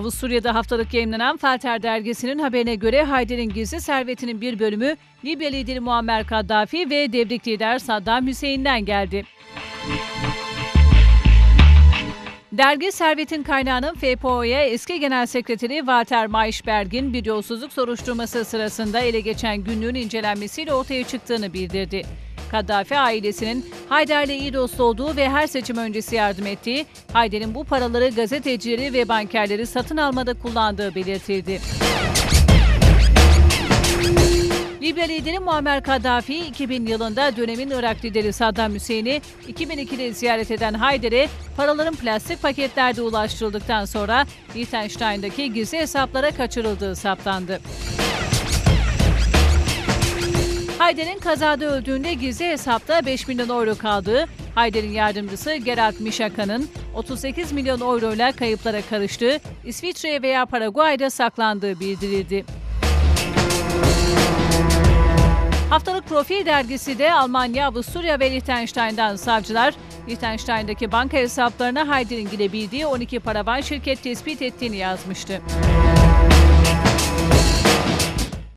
Avusturya'da haftalık yayınlanan Falter dergisinin haberine göre Hayder'in gizli servetinin bir bölümü Libya lideri Muammer Kaddafi ve devrik lider Saddam Hüseyin'den geldi. Dergi servetin kaynağının FPO'ya eski genel sekreteri Walter Maischberg'in bir yolsuzluk soruşturması sırasında ele geçen günlüğün incelenmesiyle ortaya çıktığını bildirdi. Kaddafi ailesinin Hayder'le iyi dost olduğu ve her seçim öncesi yardım ettiği, Hayder'in bu paraları gazetecileri ve bankerleri satın almada kullandığı belirtildi. Libya lideri Muammer Kaddafi 2000 yılında dönemin Irak lideri Saddam Hüseyin'i 2002'de ziyaret eden Hayder'e paraların plastik paketlerde ulaştırıldıktan sonra Liechtenstein'daki gizli hesaplara kaçırıldığı saptandı. Hayder'in kazada öldüğünde gizli hesapta 5 milyon euro kaldığı, Hayder'in yardımcısı Gerald Mişaka'nın 38 milyon euro ile kayıplara karıştığı, İsviçre veya Paraguay'da saklandığı bildirildi. Haftalık Profil dergisi de Almanya, Avusturya ve Liechtenstein'dan savcılar, Liechtenstein'daki banka hesaplarına Hayder'in girebildiği 12 paravan şirket tespit ettiğini yazmıştı.